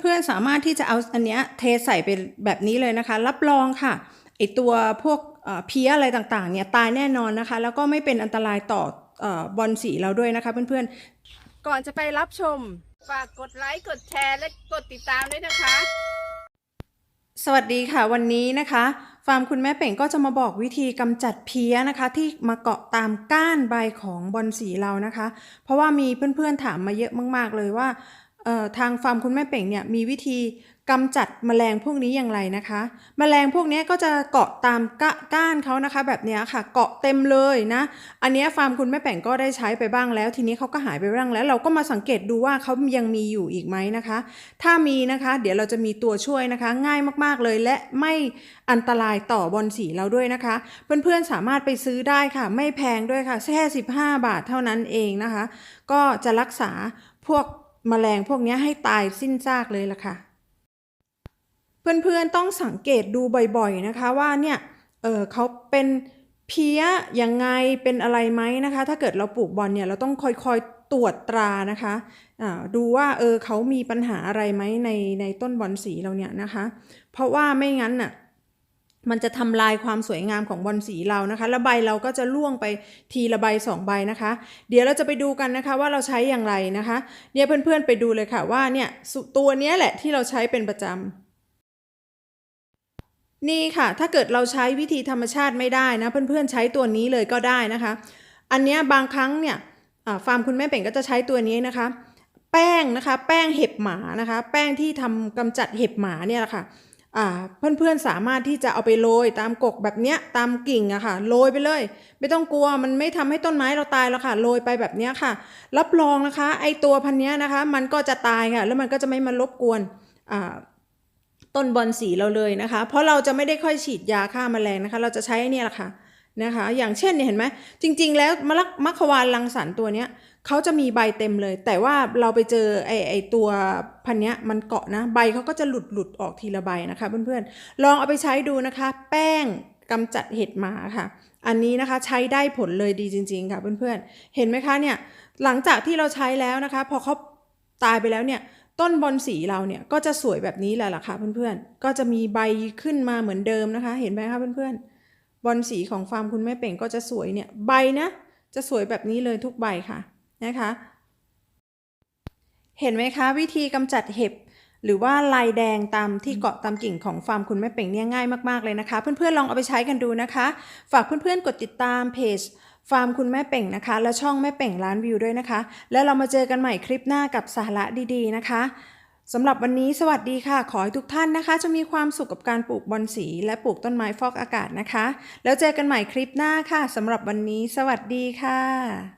เพื่อนๆสามารถที่จะเอาอันเนี้ยเทใส่ไปแบบนี้เลยนะคะ รับรองค่ะไอตัวพวกเอ่อเพี้ยอะไรต่างๆเนี่ยตายแน่นอนนะคะ แล้วก็ไม่เป็นอันตรายต่อเอ่อบอลสีเราด้วยนะคะ เพื่อนๆ ก่อนจะไปรับชม ฝากกดไลค์ กดแชร์และกดติดตามด้วยนะคะ สวัสดีค่ะวันนี้นะคะฟาร์มคุณแม่เป่งก็จะมาบอกวิธีกำจัดเพี้ยนะคะ ที่มาเกาะตามก้านใบของบอนสีเรานะคะ เพราะว่ามีเพื่อนๆถามมาเยอะมาก ๆ เลยว่าเอ่อ ทางฟาร์มคุณแม่เป่งเนี่ยมีวิธีกำจัดแมลงพวกนี้อย่างไรนะคะแมลงพวกนี้ก็จะเกาะตามก,ก้านเขานะคะ แบบนี้ค่ะเกาะเต็มเลยนะ อันนี้ฟาร์มคุณแม่แป่งก็ได้ใช้ไปบ้างแล้ว ทีนี้เขาก็หายไปบ้างแล้ว เราก็มาสังเกตดูว่าเขายังมีอยู่อีกไหมนะคะ ถ้ามีนะคะ เดี๋ยวเราจะมีตัวช่วยนะคะ ง่ายมากๆเลยและไม่อันตรายต่อบอลสีเราด้วยนะคะ เพื่อนๆสามารถไปซื้อได้ค่ะ ไม่แพงด้วยค่ะแค่15 บาทเท่านั้นเองนะคะ ก็จะรักษาพวก แมลงพวกนี้ให้ตายสิ้นซากเลยล่ะค่ะ เพื่อนๆต้องสังเกตดูบ่อยๆนะคะว่าเนี่ยเออเขาเป็นเพี้ยยังไงเป็นอะไรไหมนะคะ ถ้าเกิดเราปลูกบอลเนี่ยเราต้องคอยๆตรวจตรานะคะดูว่าเออเขามีปัญหาอะไรไหมในในต้นบอลสีเราเนี่ยนะคะ เพราะว่าไม่งั้นน่ะ มันจะทำลายความสวยงามของบอลสีเรานะคะแล้วใบเราก็จะล่วงไปทีละใบสองใบนะคะ เดี๋ยวเราจะไปดูกันนะคะว่าเราใช้อย่างไรนะคะ เนี่ยเพื่อนๆไปดูเลยค่ะว่าเนี่ยตัวเนี้ยแหละที่เราใช้เป็นประจำนี่ค่ะ ถ้าเกิดเราใช้วิธีธรรมชาติไม่ได้นะ เพื่อนๆใช้ตัวนี้เลยก็ได้นะคะ อันเนี้ยบางครั้งเนี่ยฟาร์มคุณแม่เป่งก็จะใช้ตัวนี้นะคะ แป้งนะคะ แป้งเห็บหมานะคะ แป้งที่ทำกำจัดเห็บหมาเนี่ยแหละค่ะอ่า เพื่อนๆสามารถที่จะเอาไปโรยตามกกแบบเนี้ยตามกิ่งอะค่ะโรยไปเลย ไม่ต้องกลัวมันไม่ทำให้ต้นไม้เราตายแล้วค่ะโรยไปแบบเนี้ยค่ะ รับรองนะคะ ไอตัวพันเนี้ยนะคะ มันก็จะตายค่ะ แล้วมันก็จะไม่มารบกวนอ่าต้นบอลสีเราเลยนะคะ เพราะเราจะไม่ได้ค่อยฉีดยาฆ่าแมลงนะคะ เราจะใช้เนี่ยแหละค่ะ นะคะ อย่างเช่นเนี่ยเห็นไหมจริง ๆ แล้วมะลักมัควานลังสรรตัวเนี้ยเขาจะมีใบเต็มเลย แต่ว่าเราไปเจอไอไอตัวพันเนี้ยมันเกาะนะ ใบเขาก็จะหลุดหลุดออกทีละใบนะคะเพื่อนๆ ลองเอาไปใช้ดูนะคะ แป้งกำจัดเห็ดหมาค่ะ อันนี้นะคะใช้ได้ผลเลยดีจริง ๆ ค่ะเพื่อนๆ เห็นไหมคะเนี่ยหลังจากที่เราใช้แล้วนะคะ พอเขาตายไปแล้วเนี่ยต้นบอลสีเราเนี่ยก็จะสวยแบบนี้แหละล่ะค่ะเพื่อนๆ ก็จะมีใบขึ้นมาเหมือนเดิมนะคะ เห็นไหมคะเพื่อนๆ บอลสีของฟาร์มคุณแม่เป่งก็จะสวยเนี่ยใบนะจะสวยแบบนี้เลยทุกใบค่ะนะคะ เห็นไหมคะวิธีกำจัดเห็บหรือว่าลายแดงตามที่เกาะตามกิ่งของฟาร์มคุณแม่เป่งเนี่ยง่ายมากๆเลยนะคะ เพื่อนๆลองเอาไปใช้กันดูนะคะ ฝากเพื่อนๆกดติดตามเพจฟาร์มคุณแม่เป่งนะคะ และช่องแม่เป่งล้านวิวด้วยนะคะ แล้วเรามาเจอกันใหม่คลิปหน้ากับสาระดีๆนะคะ สำหรับวันนี้สวัสดีค่ะ ขอให้ทุกท่านนะคะ จะมีความสุขกับการปลูกบอนสี และปลูกต้นไม้ฟอกอากาศนะคะ แล้วเจอกันใหม่คลิปหน้าค่ะสำหรับวันนี้ สวัสดีค่ะ